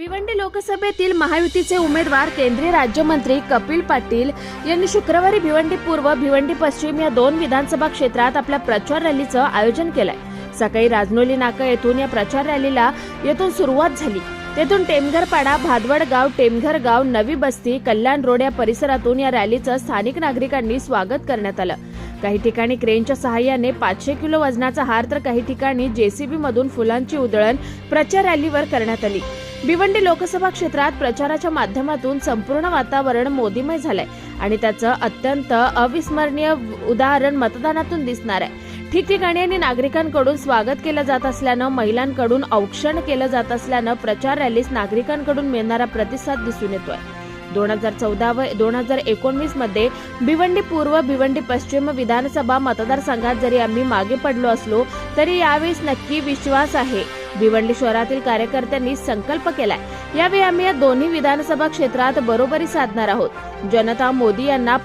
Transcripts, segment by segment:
भिवंडी लोकसभेतील महायुतीचे उमेदवार केंद्रीय राज्यमंत्री कपिल पाटील यांनी शुक्रवारी भिवंडी पूर्व भिवंडी पश्चिम या दोन विधानसभा क्षेत्रात आपल्या प्रचार रॅलीचं आयोजन केलंय. सकाळी राजनोली नाका येथून या प्रचार रॅलीला येथून सुरुवात झाली. तेथून टेमघरपाडा भादवड गाव टेमघर गाव नवी बस्ती कल्याण रोड या परिसरातून या रॅलीचं स्थानिक नागरिकांनी स्वागत करण्यात आलं. काही ठिकाणी क्रेनच्या सहाय्याने पाचशे किलो वजनाचा हार तर काही ठिकाणी जेसीबी मधून फुलांची उधळण प्रचार रॅलीवर करण्यात आली. भिवंडी लोकसभा क्षेत्रात प्रचाराच्या माध्यमातून संपूर्ण वातावरण मोदीमय झालंय आणि त्याचं अत्यंत अविस्मरणीय उदाहरण मतदानातून दिसणार आहे. ठिकठिकाणी आणि नागरिकांकडून स्वागत केलं जात असल्यानं महिलांकडून औक्षण केलं जात असल्यानं प्रचार रॅलीस नागरिकांकडून मिळणारा प्रतिसाद दिसून येतोय. दोन हजार चौदा व दोन हजार एकोणवीसमध्ये भिवंडी पूर्व भिवंडी पश्चिम विधानसभा मतदारसंघात जरी आम्ही मागे पडलो असलो तरी यावेळेस नक्की विश्वास आहे. भिवंडी शहरातील कार्यकर्त्यांनी संकल्प केलाय. यावेळी आम्ही या दोन्ही विधानसभा क्षेत्रात बरोबरी साधणार आहोत. जनता मोदी यांना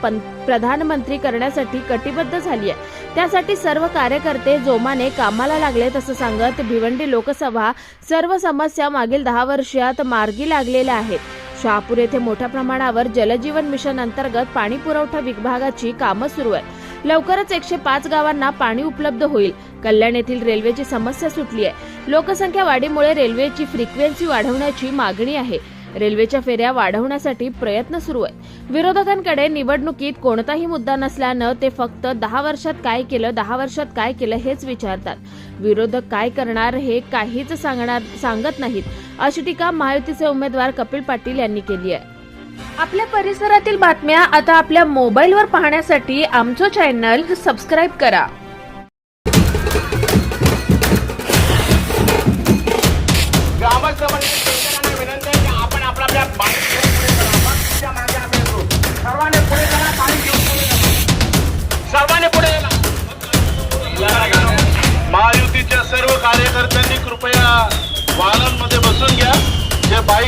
प्रधानमंत्री करण्यासाठी कटिबद्ध झाली आहे त्यासाठी सर्व कार्यकर्ते जोमाने कामाला लागलेत असं सांगत भिवंडी लोकसभा सर्व समस्या मागील दहा वर्षात मार्गी लागलेल्या आहेत. शहापूर येथे मोठ्या प्रमाणावर जलजीवन मिशन अंतर्गत पाणी पुरवठा विभागाची कामं सुरू आहेत. लवकरच एकशे पाच गावांना पाणी उपलब्ध होईल. कल्याण येथील रेल्वेची समस्या सुटली आहे लोकसंख्या वाढीमुळे रेल्वेची फ्रिक्वेन्सी वाढवण्याची मागणी आहे. रेल्वेच्या फेऱ्या वाढवण्यासाठी प्रयत्न सुरू आहे विरोधकांकडे निवडणुकीत कोणताही मुद्दा नसल्यानं ते फक्त दहा वर्षात काय केलं दहा वर्षात काय केलं हेच विचारतात. विरोधक काय करणार हे काहीच सांगणार सांगत नाहीत. अशी टीका महायुतीचे उमेदवार कपिल पाटील यांनी केली आहे. आपल्या परिसरातील बातम्या आता आपल्या मोबाईलवर पाहण्यासाठी आमचं चॅनल सबस्क्राईब करा. महायुतीच्या सर्व कार्यकर्त्यांनी कृपया वाहनांमध्ये बसून घ्या. जे बाईक